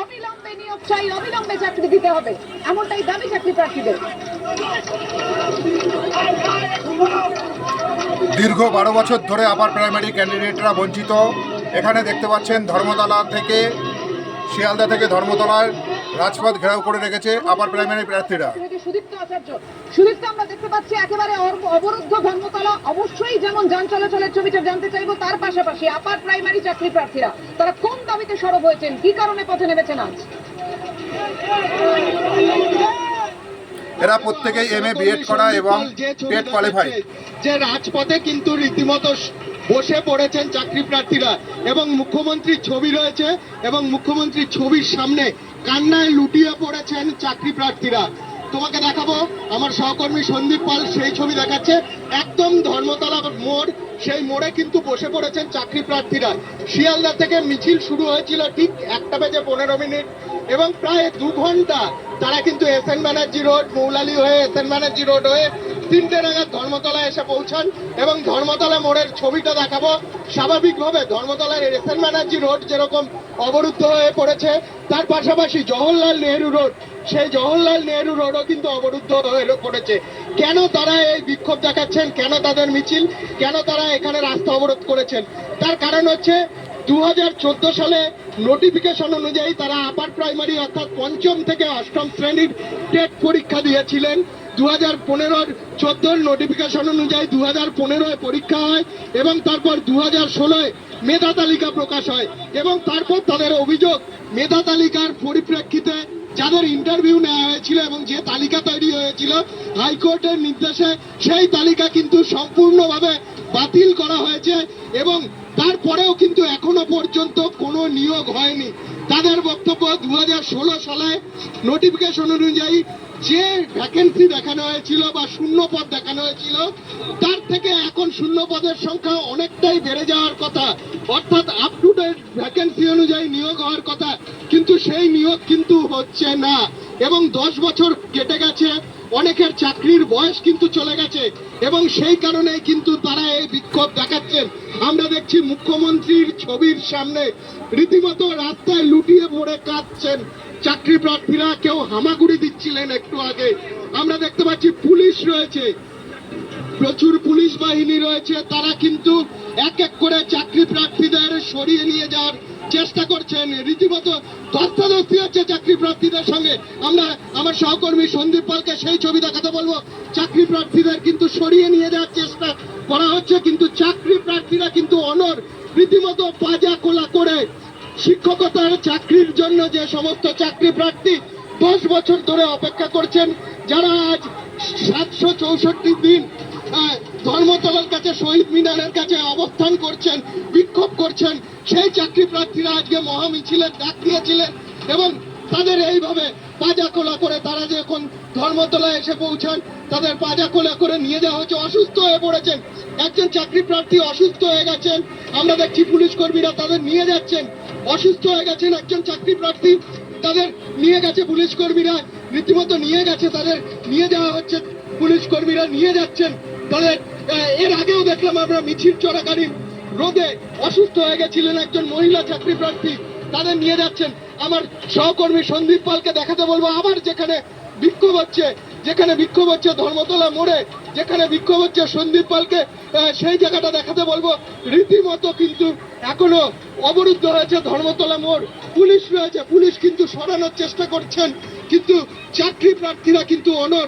অবিলম্বে নিয়োগ চাই অবিলম্বে চাকরি দিতে হবে। এমনটাই দাবি চাকরি প্রার্থীদের। দীর্ঘ বারো বছর ধরে আবার প্রাইমারি ক্যান্ডিডেটরা বঞ্চিত। এখানে দেখতে পাচ্ছেন ধর্মতলা থেকে, শিয়ালদা থেকে ধর্মতলার রাজপথ ঘেরাও করে রেখেছে আবার প্রাইমারি প্রার্থীরা। সুদীপ্ত আচার্য। সুদীপ্ত আমরা দেখতে পাচ্ছি একেবারে অবরুদ্ধ ধর্মতলা। অবশ্যই যেমন যান চলাচলের ছবিটা জানতে চাইব তার পাশাপাশি আপার প্রাইমারি চাকরি প্রার্থীরা তারা কোন দাবিতে সরব হয়েছেন? কি কারণে পথে নেমেছেন আজ? এরা প্রত্যেকেই এম এ বিএড করা এবং টেট কোয়ালিফাই যে রাজপথে কিন্তু রীতিমতো বসে পড়েছেন চাকরি প্রার্থীরা এবং মুখ্যমন্ত্রীর ছবি রয়েছে এবং মুখ্যমন্ত্রীর ছবির সামনে কান্নায় লুটিয়ে পড়েছেন চাকরি প্রার্থীরা। তোমাকে দেখাবো। আমার সহকর্মী সন্দীপ পাল সেই ছবি দেখাচ্ছে। একদম ধর্মতলা মোড়, সেই মোড়ে কিন্তু বসে পড়েছেন চাকরি প্রার্থীরা। শিয়ালদা থেকে মিছিল শুরু হয়েছিল ঠিক একটা বেজে পনেরো মিনিট এবং প্রায় দু ঘণ্টা তারা কিন্তু S N Banerjee road, Moulali হয়ে এস এন ব্যানার্জি রোড হয়ে তিনটে নাগাদ ধর্মতলা এসে পৌঁছান এবং ধর্মতলা মোড়ের ছবিটা দেখাবো। স্বাভাবিকভাবে ধর্মতলার এস এন ব্যানার্জি রোড যেরকম অবরুদ্ধ হয়ে পড়েছে, তার পাশাপাশি জওহরলাল নেহরু রোড, সেই জওহরলাল নেহরু রোডও কিন্তু অবরুদ্ধ হয়ে পড়েছে। কেন তারা এই বিক্ষোভ দেখাচ্ছেন? কেন তাদের মিছিল? কেন তারা এখানে রাস্তা অবরোধ করেছেন? তার কারণ হচ্ছে দু হাজার চোদ্দ সালে নোটিফিকেশন অনুযায়ী তারা আপার প্রাইমারি অর্থাৎ পঞ্চম থেকে অষ্টম শ্রেণির টেট পরীক্ষা দিয়েছিলেন। দু হাজার পনেরোর চোদ্দোর নোটিফিকেশন অনুযায়ী দু হাজার পনেরোয় পরীক্ষা হয় এবং তারপর দু হাজার ষোলোয় মেধা তালিকা প্রকাশ হয় এবং তারপর তাদের অভিযোগ, মেধা তালিকার পরিপ্রেক্ষিতে যাদের ইন্টারভিউ নেওয়া হয়েছিল এবং যে তালিকা তৈরি হয়েছিল, হাইকোর্টের নির্দেশে সেই তালিকা কিন্তু সম্পূর্ণভাবে বাতিল করা হয়েছে এবং তারপরেও কিন্তু এখনও পর্যন্ত কোনো নিয়োগ হয়নি। তাদের বক্তব্য দু হাজার ষোলো সালে নোটিফিকেশন অনুযায়ী যে ভ্যাকেন্সি দেখানো হয়েছিল বা শূন্য পদ দেখানো হয়েছিল, তার থেকে এখন শূন্য পদের সংখ্যা অনেকটাই বেড়ে যাওয়ার কথা। অর্থাৎ আপ টু ডেট ভ্যাকেন্সি অনুযায়ী নিয়োগ হওয়ার কথা, কিন্তু সেই নিয়োগ কিন্তু হচ্ছে না। এবং দশ বছর কেটে গেছে অনেকের চাকরির বয়স কিন্তু চলে গেছে এবং সেই কারণে কিন্তু তারা এই বিক্ষোভ দেখাচ্ছেন। আমরা দেখছি মুখ্যমন্ত্রীর ছবির সামনে রীতিমতো রাস্তায় লুটিয়ে পড়ে কাঁদছেন চাকরি প্রার্থীরা কেউ হামাগুড়ি দিচ্ছিলেন একটু আগে। আমরা দেখতে পাচ্ছি পুলিশ রয়েছে। প্রচুর পুলিশ বাহিনী রয়েছে। তারা কিন্তু এক এক করে চাকরি প্রার্থীদের সরিয়ে নিয়ে যাওয়ার চেষ্টা করছেন। রীতিমতো ধস্তাধস্তি হচ্ছে চাকরি প্রার্থীদের সঙ্গে। আমরা আমার সহকর্মী সন্দীপ পালকে সেই ছবি দেখাতে বলব। চাকরি প্রার্থীদের কিন্তু সরিয়ে নিয়ে যাওয়ার চেষ্টা করা হচ্ছে, কিন্তু চাকরি প্রার্থীরা কিন্তু অনর রীতিমতো পাজা কোলা করে শিক্ষকতার চাকরির জন্য যে সমস্ত চাকরি প্রার্থী দশ বছর ধরে অপেক্ষা করছেন, যারা আজ সাতশো চৌষট্টি দিন ধর্মতলার কাছে, শহীদ মিনারের কাছে অবস্থান করছেন, বিক্ষোভ করছেন সেই চাকরি প্রার্থীরা আজকে মহামিছিলের ডাক দিয়েছিলেন এবং তাদের এইভাবে পাজা খোলা করে তারা যখন ধর্মতলায় এসে পৌঁছান, তাদের পাজা খোলা করে নিয়ে যাওয়া হচ্ছে অসুস্থ হয়ে পড়েছেন। একজন চাকরি প্রার্থী অসুস্থ হয়ে গেছেন। আমরা দেখছি পুলিশ কর্মীরা তাদের নিয়ে যাচ্ছেন। অসুস্থ হয়ে গেছেন একজন চাকরি প্রার্থী। তাদের নিয়ে গেছে পুলিশ কর্মীরা। রীতিমতো নিয়ে গেছে তাদের। নিয়ে যাওয়া হচ্ছে। পুলিশ কর্মীরা নিয়ে যাচ্ছেন। তাদের এর আগেও দেখলাম আমরা মিছিল চলাকালীন রোদে অসুস্থ হয়ে গেছিলেন একজন মহিলা চাকরি প্রার্থী তাদের নিয়ে যাচ্ছেন। আমার সহকর্মী সন্দীপ পালকে দেখাতে বলব, আবার যেখানে বিক্ষোভ হচ্ছে, যেখানে বিক্ষোভ হচ্ছে ধর্মতলা মোড়ে, যেখানে বিক্ষোভ হচ্ছে সন্দীপ পালকে সেই জায়গাটা দেখাতে বলব। রীতিমতো কিন্তু এখনও অবরুদ্ধ হয়েছে ধর্মতলা মোড়। পুলিশ রয়েছে, পুলিশ কিন্তু সরানোর চেষ্টা করছেন, কিন্তু চাকরি প্রার্থীরা কিন্তু অনর